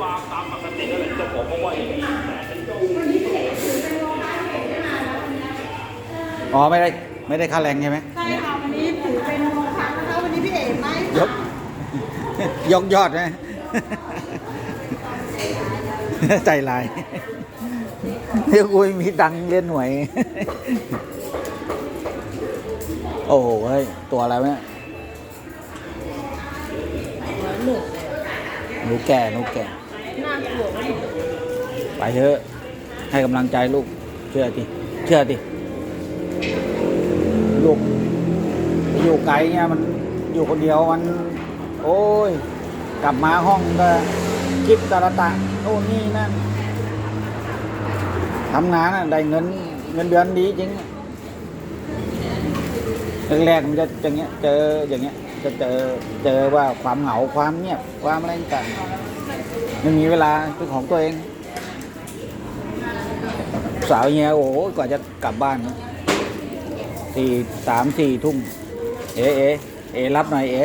ฟาร์มตามปกตินั่นแหละเจ้าของเขาว่าอย่างนี้อ๋อไม่ได้ไม่ได้ค่าแรงใช่ไหมใช่ค่ะวันนี้ถือเป็นโมฆะนะคะวันนี้พี่เอ๋ไม่ยกยกยอดนะใจลายเดี๋ยวกูไม่มีตังค์เล่นหน่วย โอ้โหเฮ้ย ตัวอะไรวะเนี่ยหนูแก่หนูแก่น่ากลัวมาก ไปเถอะ ให้กำลังใจลูก เชื่อทีเชื่อทีลูกอยู่ไกลเนี่ยมันอยู่คนเดียวมัน โอ้ย กลับมาห้องก็คิดตะระตะโน่นนี่นั่นทำงานได้เงินเงินเดือนดีจริงแรกๆมันจะอย่างเงี้ยเจออย่างเงี้ยจะเจอเจอว่าความเหงาความเงียบความอะไรต่าง ไม่มีเวลาเป็นของตัวเอง สาวเฮียโอ้กว่าจะกลับบ้านสี่สามสี่ทุ่มเอ๋เอ๋เอ๋รับหน่อยเอ๋